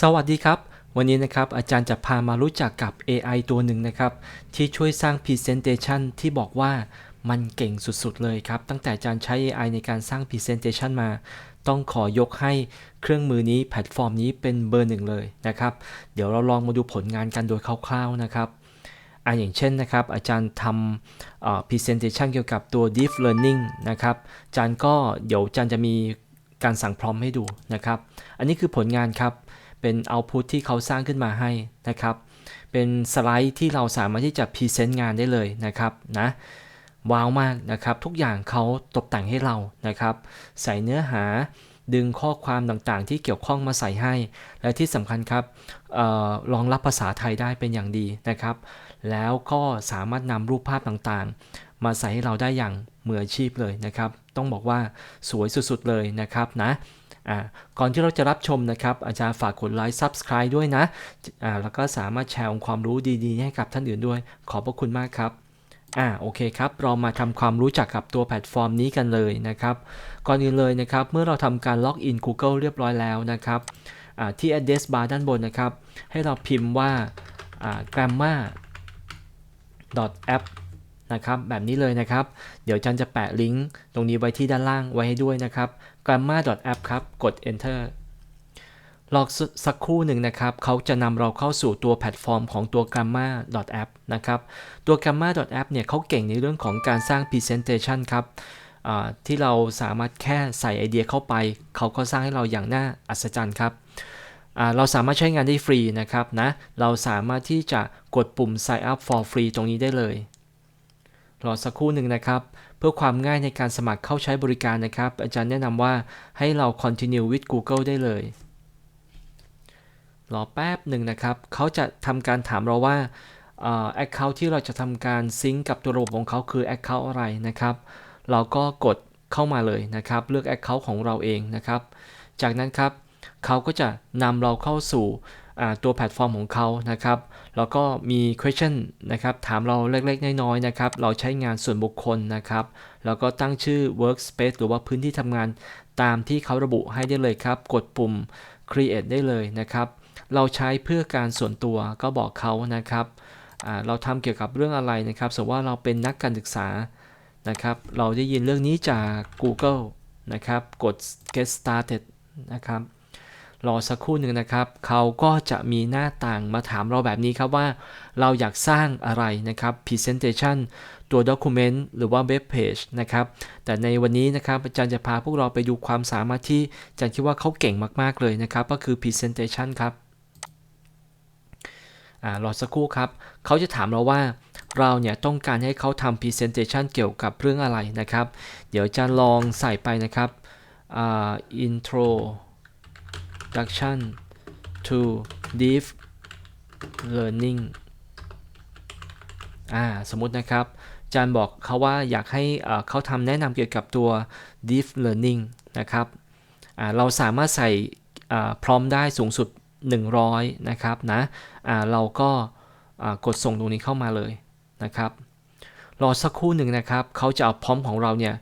สวัสดีครับ วันนี้นะครับอาจารย์จะพามารู้จักกับ AI ตัวหนึ่งนะครับ ที่ช่วยสร้าง Presentation ที่บอกว่ามันเก่งสุดๆเลยครับ ตั้งแต่อาจารย์ใช้ AI ในการสร้าง Presentation มา ต้องขอยกให้เครื่องมือนี้แพลตฟอร์มนี้เป็นเบอร์หนึ่งเลยนะครับ เดี๋ยวเราลองมาดูผลงานกันโดยคร่าวๆนะครับอ่าอย่างเช่นนะครับ อาจารย์ทำ presentation เกี่ยวกับตัว deep learning นะครับอาจารย์ก็เดี๋ยวอาจารย์จะมีการสั่งพร้อมให้ดูนะครับ อันนี้คือผลงานครับ เป็น output ที่เขาสร้างขึ้นมาให้นะครับ เป็นสไลด์ที่เราสามารถที่จะพรีเซนต์งานได้เลยนะครับนะว้าวมากนะครับทุกอย่างเขาตกแต่งให้เรานะครับ ใส่เนื้อหาดึงข้อความต่างๆ ที่เกี่ยวข้องมาใส่ให้ และที่สำคัญครับออรองรับภาษาไทยได้เป็นอย่างดีนะครับ แล้วก็สามารถนำรูปภาพต่างๆ มาใส่ให้เราได้อย่างมืออาชีพเลยนะครับ ต้องบอกว่าสวยสุดๆเลยนะครับนะ อ่าก่อนที่เราจะรับชมนะครับ อาจารย์ฝากกดไลค์ Subscribe ด้วยนะอ่าแล้วก็สามารถแชร์องค์ความรู้ดีๆ ให้กับท่านอื่นด้วย ขอบพระคุณมากครับอ่าโอเคครับ เรามาทำความรู้จักกับตัวแพลตฟอร์มนี้กันเลยนะครับ ก่อนอื่นเลยนะครับ เมื่อเราทำการล็อกอิน Google เรียบร้อยแล้วนะครับที่ address bar ด้านบนนะครับ ให้เราพิมพ์ว่าอ่า grammar app นะครับแบบนี้เลยนะครับ เดี๋ยวจันจะแปะลิงก์ตรงนี้ไว้ที่ด้านล่างไว้ให้ด้วยนะครับ grammar.app ครับ กด enter รอสักครู่หนึ่งนะครับ เขาจะนำเราเข้าสู่ตัวแพลตฟอร์มของตัว grammar.app นะครับ ตัว grammar.app เนี่ยเขาเก่งในเรื่องของการสร้าง presentation ครับที่เราสามารถแค่ใส่ไอเดียเข้าไป เขาก็สร้างให้เราอย่างน่าอัศจรรย์ครับเราสามารถใช้งานได้ฟรีนะครับนะ เราสามารถที่จะกดปุ่ม sign up for free ตรงนี้ได้เลย รอสักครู่หนึ่งนะครับ เพื่อความง่ายในการสมัครเข้าใช้บริการนะครับ อาจารย์แนะนำว่าให้เรา continue with Google ได้เลย รอแป๊บหนึ่งนะครับ เขาจะทำการถามเราว่าแอคเคาท์ที่เราจะทำการซิงกับตัวระบบของเขาคือ Account อะไรนะครับ เราก็กดเข้ามาเลยนะครับ เลือก Account ของเราเองนะครับ จากนั้นครับ เขาก็จะนำเราเข้าสู่ ตัวแพลตฟอร์มของเขานะครับแล้วก็มี question นะครับถามเราเล็กๆ น้อยๆนะครับเราใช้งานส่วนบุคคลนะครับแล้วก็ตั้งชื่อ workspace หรือว่าพื้นที่ทำงานตามที่เขาระบุให้ได้เลยครับ กดปุ่ม create ได้เลยนะครับ เราใช้เพื่อการส่วนตัวก็บอกเขานะครับเราทำเกี่ยวกับเรื่องอะไรนะครับสมมติว่าเราเป็นนักการศึกษานะครับเราได้ยินเรื่องนี้จาก Google นะครับ กด get started นะครับ รอสักครู่หนึ่งนะครับ เขาก็จะมีหน้าต่างมาถามเราแบบนี้ครับว่า เราอยากสร้างอะไรนะครับ presentation ตัว document หรือว่า web page นะครับ แต่ในวันนี้นะครับอาจารย์จะพาพวกเราไปดูความสามารถที่อาจารย์คิดว่าเขาเก่งมาก ๆ เลยนะครับ ก็คือ presentation ครับรอสักครู่ครับ เขาจะถามเราว่าเราเนี่ยต้องการให้เขาทำ presentation เกี่ยวกับเรื่องอะไรนะครับ เดี๋ยวจะลองใส่ไปนะครับอ่า intro introduction to deep learning อ่าสมมตินะครับอาจารย์บอกเขาว่าอยากให้เขาทำแนะนำเกี่ยวกับตัว deep learning นะครับเราสามารถใส่พร้อมได้สูงสุด 100 นะครับนะเราก็กดส่งตรงนี้เข้ามาเลยนะครับ รอสักครู่หนึ่งนะครับเขาจะเอาพร้อมของเราเนี่ย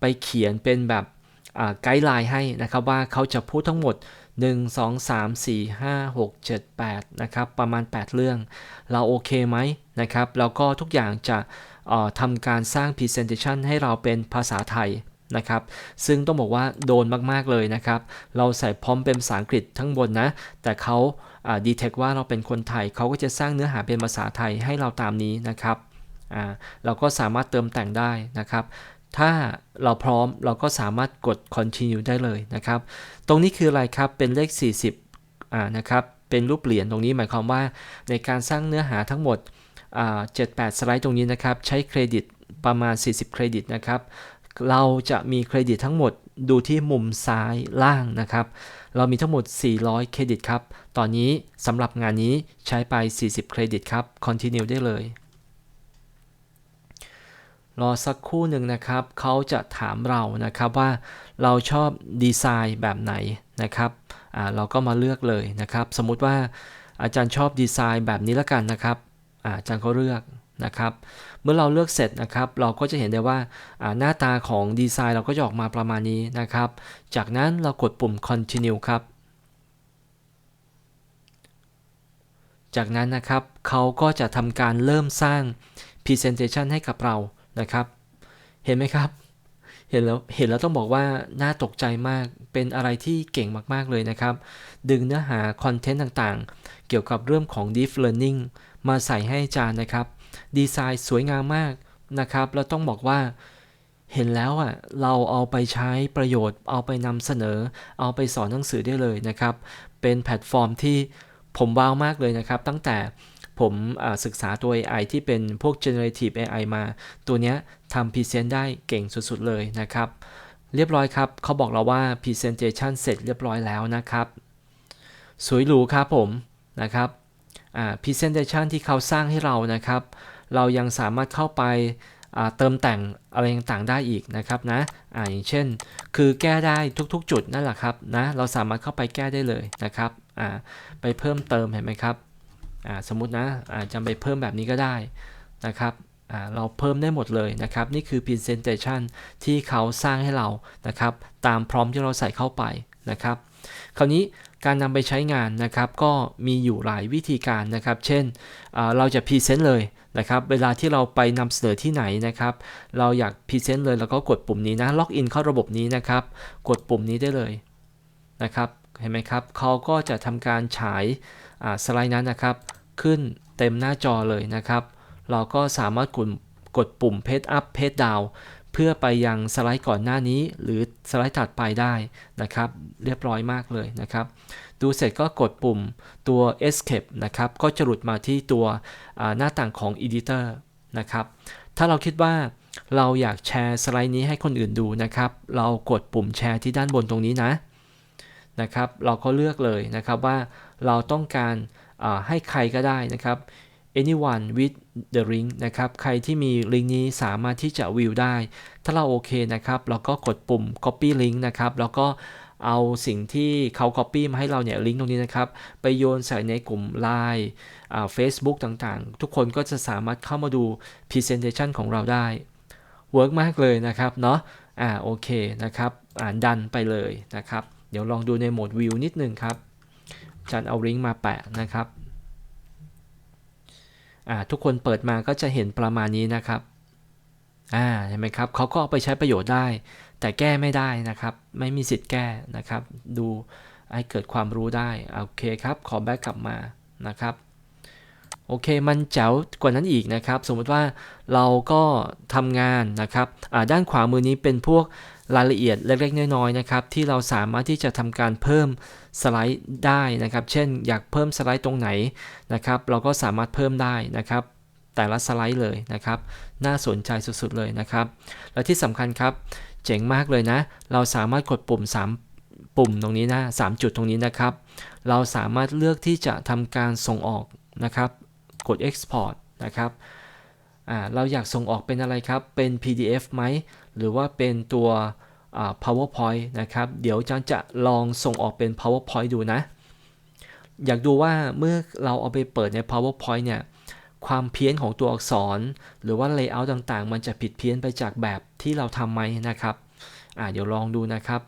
ไปเขียนเป็นแบบไกด์ไลน์ให้นะครับว่าเขาจะพูดทั้งหมด 1 2 3 4 5 6 7 8นะครับประมาณ 8 เรื่อง เราโอเคไหมนะครับแล้วก็ทุกอย่างจะทำการสร้าง Presentation ให้เราเป็นภาษาไทยนะครับ ซึ่งต้องบอกว่าโดนมาก ๆ เลยนะครับ เราใส่พร้อมเป็นภาษาอังกฤษทั้งบนนะ แต่เขาดีเทคว่าเราเป็นคนไทย เขาก็จะสร้างเนื้อหาเป็นภาษาไทยให้เราตามนี้นะครับ เราก็สามารถเติมแต่งได้นะครับ ถ้าเราพร้อมเราก็สามารถกด continue ได้เลยนะครับ ตรงนี้คืออะไรครับ เป็นเลข 40อ่านะครับ เป็นรูปเหรียญตรงนี้หมายความว่าในการสร้างเนื้อหาทั้งหมดอ่า78 สไลด์ตรงนี้นะครับ ใช้เครดิตประมาณ 40 เครดิตนะครับ เราจะมีเครดิตทั้งหมดดูที่มุมซ้ายล่างนะครับ เรามีทั้งหมด 400 เครดิตครับ ตอนนี้สำหรับงานนี้ใช้ไป 40 เครดิตครับ continue ได้เลย รอสักคู่หนึ่งนะครับ เขาจะถามเรานะครับว่าเราชอบดีไซน์แบบไหนนะครับเราก็มาเลือกเลยนะครับ สมมุติว่าอาจารย์ชอบดีไซน์แบบนี้ล้วกันนะครับอาจารย์ก็เลือกนะครับ เมื่อเราเลือกเสร็จนะครับ เราก็จะเห็นได้ว่าหน้าตาของดีไซน์เราก็จะออกมาประมาณนี้นะครับ จากนั้นเรากดปุ่ม continue ครับ จากนั้นนะครับเขาก็จะทำการเริ่มสร้าง Presentation ให้กับเรา นะครับ เห็นไหมครับ เห็นแล้วเห็นแล้วต้องบอกว่าน่าตกใจมากเป็นอะไรที่เก่งมากๆเลยนะครับ ดึงเนื้อหาคอนเทนต์ต่างๆ เกี่ยวกับเรื่องของ Deep Learning มาใส่ให้อาจารย์นะครับ ดีไซน์สวยงามมากนะครับ แล้วต้องบอกว่าเห็นแล้วอะเราเอาไปใช้ประโยชน์ เอาไปนำเสนอ เอาไปสอนหนังสือได้เลยนะครับ เป็นแพลตฟอร์มที่ผมว้าวมากเลยนะครับ ตั้งแต่ ผมศึกษาตัว AI ที่เป็นพวก generative AI มา ตัวเนี้ยทำ present ได้เก่งสุดๆเลยนะครับ เรียบร้อยครับเขาบอกเราว่า presentation เสร็จเรียบร้อยแล้วนะครับ สวยหรูครับผมนะครับ presentation ที่เขาสร้างให้เรานะครับ เรายังสามารถเข้าไปเติมแต่งอะไรต่างๆได้อีกนะครับนะอะอย่างเช่น คือแก้ได้ทุกๆ จุดนั่นแหละครับนะ เราสามารถเข้าไปแก้ได้เลยนะครับไปเพิ่มเติมเห็นไหมครับ สมมตินะจำไปเพิ่มแบบนี้ก็ได้นะครับเราเพิ่มได้หมดเลยนะครับ นี่คือ Presentation ที่เขาสร้างให้เรานะครับ ตามพร้อมที่เราใส่เข้าไปนะครับ คราวนี้การนำไปใช้งานนะครับก็มีอยู่หลายวิธีการนะครับ เช่นเราจะพรีเซนต์เลยนะครับ เวลาที่เราไปนำเสนอที่ไหนนะครับ เราอยากพรีเซนต์เลยแล้วก็กดปุ่มนี้นะล็อกอินเข้าระบบนี้นะครับ กดปุ่มนี้ได้เลยนะครับ เห็นไหมครับเขาก็จะทำการฉาย สไลด์นั้นนะครับ ขึ้นเต็มหน้าจอเลยนะครับ เราก็สามารถกดกดปุ่ม Page Up Page Down เพื่อไปยังสไลด์ก่อนหน้านี้ หรือสไลด์ถัดไปได้นะครับ เรียบร้อยมากเลยนะครับ ดูเสร็จก็กดปุ่มตัว Escape นะครับ ก็จะหลุดมาที่ตัวหน้าต่างของ Editor นะครับ ถ้าเราคิดว่าเราอยากแชร์สไลด์นี้ให้คนอื่นดูนะครับ เรากดปุ่มแชร์ที่ด้านบนตรงนี้นะ นะครับ เราก็เลือกเลยนะครับว่าเราต้องการให้ใครก็ได้นะครับ anyone with the link นะครับ ใครที่มีลิงก์นี้สามารถที่จะวิวได้ ถ้าเราโอเคนะครับ เราก็กดปุ่ม copy link นะครับ แล้วก็เอาสิ่งที่เขา copy มาให้เราเนี่ยลิงก์ตรงนี้นะครับ ไปโยนใส่ในกลุ่ม Line เฟซบุ๊กต่างๆ ทุกคนก็จะสามารถเข้ามาดู presentation ของเราได้เวิร์กมากเลยนะครับเนาะอ่าโอเคนะครับอ่านดันไปเลยนะครับ เดี๋ยวลองดูในโหมดวิวนิดนึงครับจันเอาลิงก์มาแปะนะครับทุกคนเปิดมาก็จะเห็นประมาณนี้นะครับอ่าเห็นไหมครับเขาก็เอาไปใช้ประโยชน์ได้ แต่แก้ไม่ได้นะครับ ไม่มีสิทธิ์แก้นะครับ ดูให้เกิดความรู้ได้โอเคครับ ขอแบ็กกลับมานะครับโอเค มันแจ๋วกว่านั้นอีกนะครับ สมมติว่าเราก็ทำงานนะครับด้านขวามือนี้เป็นพวก รายละเอียดเล็กๆน้อยๆนะครับที่เราสามารถที่จะทำการเพิ่มสไลด์ได้นะครับ เช่นอยากเพิ่มสไลด์ตรงไหนนะครับ เราก็สามารถเพิ่มได้นะครับ แต่ละสไลด์เลยนะครับ น่าสนใจสุดๆเลยนะครับ และที่สำคัญครับเจ๋งมากเลยนะ เราสามารถกดปุ่ม 3 ปุ่มตรงนี้นะ3จุดตรงนี้นะครับ เราสามารถเลือกที่จะทำการส่งออกนะครับ กด export นะครับเราอยากส่งออกเป็นอะไรครับ เป็น PDF ไหม หรือว่าเป็นตัว PowerPoint นะครับ เดี๋ยวจันจะลองส่งออกเป็น PowerPoint ดูนะ อยากดูว่าเมื่อเราเอาไปเปิดใน PowerPoint เนี่ย ความเพี้ยนของตัวอักษร หรือว่า Layout ต่างๆ มันจะผิดเพี้ยนไปจากแบบที่เราทำไหมนะครับ เดี๋ยวลองดูนะครับ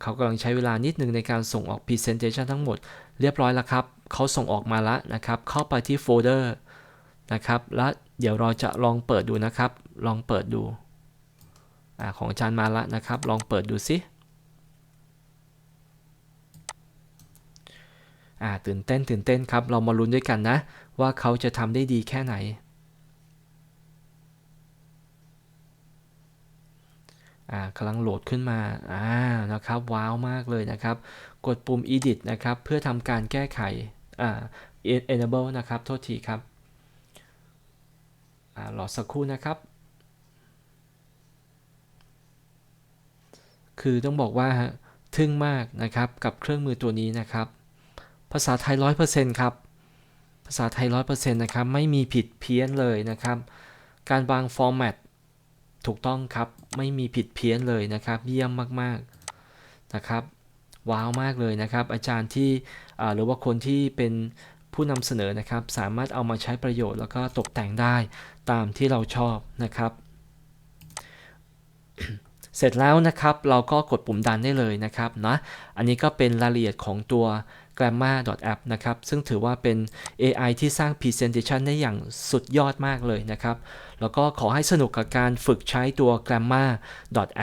เขากำลังใช้เวลานิดนึงในการส่งออก Presentation ทั้งหมดเรียบร้อยแล้วครับ เขาส่งออกมาแล้วนะครับ เข้าไปที่โฟลเดอร์นะครับ แล้ว เดี๋ยวเราจะลองเปิดดูนะครับ ลองเปิดดูอของอาจารย์มาล้วนะครับ ลองเปิดดูซิตื่นเต้นตื่นเต้นครับ เรามาลุ้นด้วยกันนะ ว่าเขาจะทำได้ดีแค่ไหน อ่ากำลังโหลดขึ้นมา อ่า นะครับ ว้าวมากเลยนะครับ กดปุ่ม edit นะครับ เพื่อทำการแก้ไข อ่า enable นะครับ โทษทีครับ รอสักครู่นะครับ คือต้องบอกว่าทึ่งมากนะครับกับเครื่องมือตัวนี้นะครับ ภาษาไทย 100%ครับ ภาษาไทย 100%นะครับ ไม่มีผิดเพี้ยนเลยนะครับ การวางฟอร์แมตถูกต้องครับ ไม่มีผิดเพี้ยนเลยนะครับ เยี่ยมมากๆนะครับ ว้าวมากเลยนะครับ อาจารย์ที่หรือว่าคนที่เป็น ผู้นำเสนอนะครับ สามารถเอามาใช้ประโยชน์แล้วก็ตกแต่งได้ตามที่เราชอบนะครับ เสร็จแล้วนะครับเราก็กดปุ่มดันได้เลยนะครับนะอันนี้ก็เป็นรายละเอียดของตัว grammar app นะครับ ซึ่งถือว่าเป็น AI ที่สร้าง Presentation ได้อย่างสุดยอดมากเลยนะครับ แล้วก็ขอให้สนุกกับการฝึกใช้ตัว grammar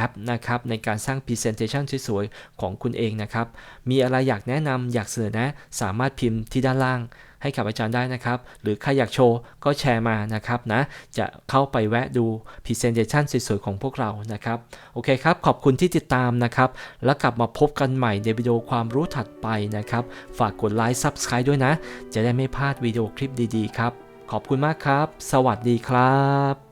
app นะครับ ในการสร้าง Presentation สวยๆ ของคุณเองนะครับ มีอะไรอยากแนะนำอยากเสนอแนะ สามารถพิมพ์ที่ด้านล่าง ให้กับอาจารย์ได้นะครับ หรือใครอยากโชว์ก็แชร์มานะครับนะ จะเข้าไปแวะดู Presentation สวยๆ ของพวกเรานะครับ โอเคครับ ขอบคุณที่ติดตามนะครับ แล้วกลับมาพบกันใหม่ในวิดีโอความรู้ถัดไปนะครับ ฝากกดไลค์ Subscribe ด้วยนะ จะได้ไม่พลาดวิดีโอคลิปดีๆ ครับ ขอบคุณมากครับ สวัสดีครับ